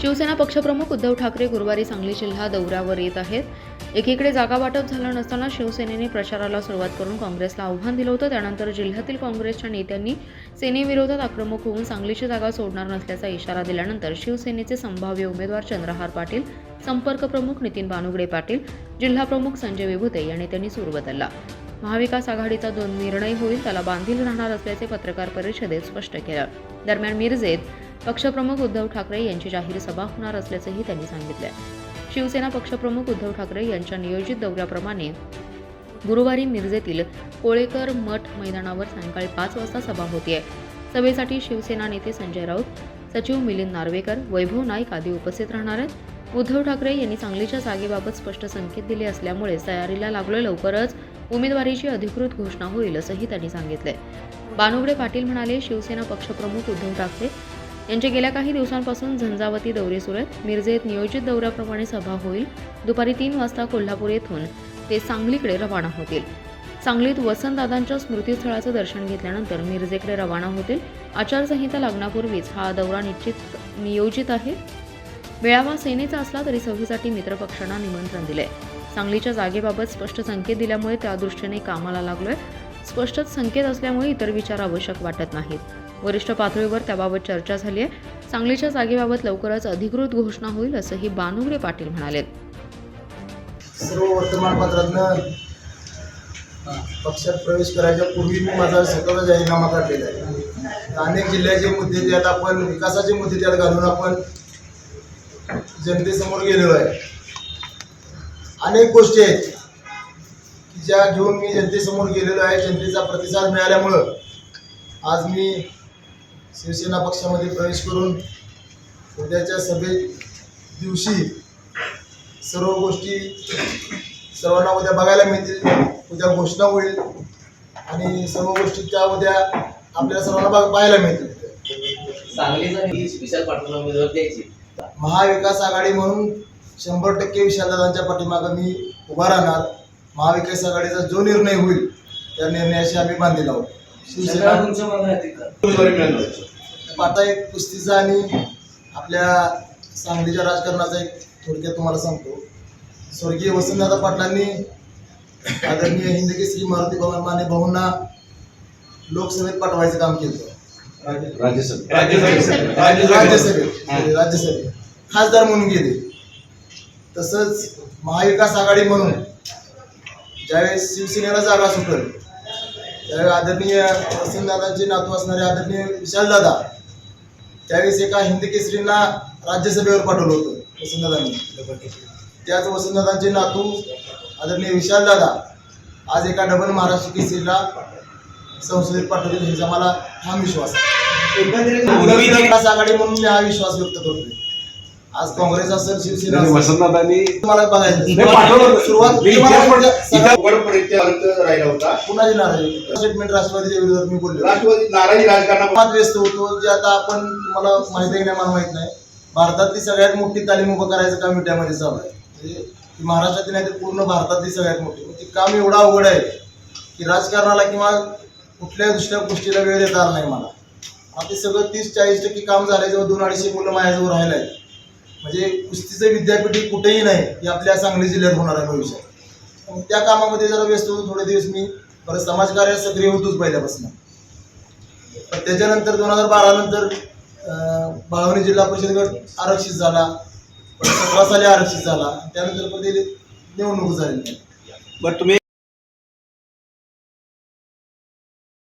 शिवसेना पक्षप्रमुख उद्धव ठाकरे गुरुवारी सांगली जिल्हा दौऱ्यावर येत आहेत. एकीकडे जागा वाटप झालं नसताना शिवसेनेने प्रचाराला सुरुवात करून काँग्रेसला आव्हान दिलं होतं. त्यानंतर जिल्ह्यातील काँग्रेसच्या नेत्यांनी सेनेविरोधात आक्रमक होऊन सांगलीची जागा सोडणार नसल्याचा इशारा दिल्यानंतर शिवसेनेचे संभाव्य उमेदवार चंद्रहार पाटील संपर्क प्रमुख नितीन बानुगडे पाटील जिल्हा प्रमुख संजय विभुते या नेत्यांनी सूर बदलला. महाविकास आघाडीचा जो निर्णय होईल त्याला बांधील राहणार असल्याचे पत्रकार परिषदेत स्पष्ट केलं. दरम्यान मिरजेत पक्षप्रमुख उद्धव ठाकरे यांची जाहीर सभा होणार असल्याचंही त्यांनी सांगितलं शिवसेना पक्षप्रमुख उद्धव ठाकरे यांच्या नियोजित दौऱ्याप्रमाणे गुरुवारी मिरजेतील कोळेकर मठ मैदानावर सायंकाळी पाच वाजता सभा होतीये. सभेसाठी शिवसेना नेते संजय राऊत सचिव मिलिंद नार्वेकर वैभव नाईक आदी उपस्थित राहणार आहेत. उद्धव ठाकरे यांनी सांगलीच्या जागेबाबत स्पष्ट संकेत दिले असल्यामुळे तयारीला लागलो लवकरच. उमेदवारीची अधिकृत घोषणा होईल असंही त्यांनी सांगितलंय. बानुबडे पाटील म्हणाले शिवसेना पक्षप्रमुख उद्धव ठाकरे यांचे गेल्या काही दिवसांपासून झंझावती दौरे सुरू आहेत. मिरजेत नियोजित दौऱ्याप्रमाणे सभा होईल. दुपारी तीन वाजता कोल्हापूर येथून ते सांगलीकडे रवाना होतील. सांगलीत वसंतदादांच्या स्मृतीस्थळाचं दर्शन घेतल्यानंतर मिरजेकडे रवाना होतील. आचारसंहिता लागण्यापूर्वीच हा दौरा निश्चित नियोजित आहे. मेळावा सेनेचा असला तरी सभेसाठी मित्रपक्षांना निमंत्रण दिले सांगलीच्या जागेबाबत स्पष्ट संकेत दिल्यामुळे त्या दृष्टीने कामाला लागलोय. स्पष्टच संकेत असल्यामुळे इतर विचार आवश्यक वाटत नाहीत. वरिष्ठ पातळीवर त्याबाबत चर्चा झाली आहे. सांगलीच्या जागेबाबत लवकरच अधिकृत घोषणा होईल असंही बानुगडे पाटील म्हणाले. सर्व वर्तमानपत्रातनं पक्षात प्रवेश करायच्या पूर्वी मी माझा स्वतःचा जाहीरनामा काढलेला आहे. अनेक जिल्ह्याचे मुद्दे त्यात आपण विकासाचे मुद्दे त्यात घालून आपण जनतेसमोर गेलेलो आहे. अनेक गोष्टी आहेत की ज्या घेऊन मी जनतेसमोर गेलेलो आहे. जनतेचा प्रतिसाद मिळाल्यामुळं आज मी शिवसेना पक्षामध्ये प्रवेश करून उद्याच्या सभे दिवशी सर्व गोष्टी सर्वांना उद्या बघायला मिळतील. उद्या घोषणा होईल आणि सर्व गोष्टी त्या उद्या आपल्याला सर्वांना पाहायला मिळतील. सांगलीचा विशाल पाटणा उमेदवार द्यायची. महाविकास आघाडी म्हणून शंभर टक्के विशालदादांच्या पाठीमागं मी उभा राहणार. महाविकास आघाडीचा जो निर्णय होईल त्या निर्णयाशी आम्ही बांधील आहोत. शिवसेना तुमच्या मनात आता एक कुस्तीचा आणि आपल्या सांगलीच्या राजकारणाचा एक थोडक्यात तुम्हाला सांगतो. स्वर्गीय वसंतदादा पाटलांनी आदरणीय हिंद केसरी मारुती भवन माने भाऊंना लोकसभेत पाठवायचं काम केलं. राज्यसभेत. राज्यसभेत. खासदार म्हणून गेले. तसंच महाविकास आघाडी म्हणून ज्यावेळेस शिवसेनेला जागा सुटेल आदरणीय वसंतदादांचे नातू असणारे आदरणीय विशालदादा त्यावेळेस एका हिंद केसरींना राज्यसभेवर पाठवलं होतं वसंतदादांनी. त्याच वसंतदादांचे नातू आदरणीय विशालदादा आज एका डबल महाराष्ट्र केसरीला संसदेत पाठवले ह्याचा मला ठाम विश्वास आहे. आघाडी म्हणून मी हा विश्वास व्यक्त करतोय. आज काँग्रेस असेल शिवसेना वसंतदादांनी तुम्हाला बघायचं. सुरुवात म्हणजे राहिला होता. पुन्हा स्टेटमेंट राष्ट्रवादीच्या विरोधात मी बोललो. राष्ट्रवादी नाराजी राजकारणात कामात व्यस्त होतो जे आता आपण तुम्हाला माहिती आहे मला माहीत नाही. भारतातली सगळ्यात मोठी तालीम उभं करायचं काम विट्यामध्ये चालू आहे. म्हणजे महाराष्ट्रातली नाही तर पूर्ण भारतातली सगळ्यात मोठी. ती काम एवढं अवघड आहे की राजकारणाला किंवा कुठल्याही दुसऱ्या गोष्टीला वेळ देता आला नाही मला. आता सगळं तीस चाळीस टक्के काम झालंय जवळ दोन अडीचशे मुलं माझ्याजवळ राहिलं आहे म्हणजे कुस्तीचं विद्यापीठ कुठेही नाही हे आपल्या सांगली जिल्ह्यात होणार आहे भविष्यात. त्या कामामध्ये जरा व्यस्त होतो थोडे दिवस मी परत समाजकार्यात सक्रिय होतोच पहिल्यापासून. पण त्याच्यानंतर दोन हजार बारा नंतर बाळवणी जिल्हा परिषद गट आरक्षित झाला सतरा साली आरक्षित झाला त्यानंतर पण ते निवडणूक झाली. बरं तुम्ही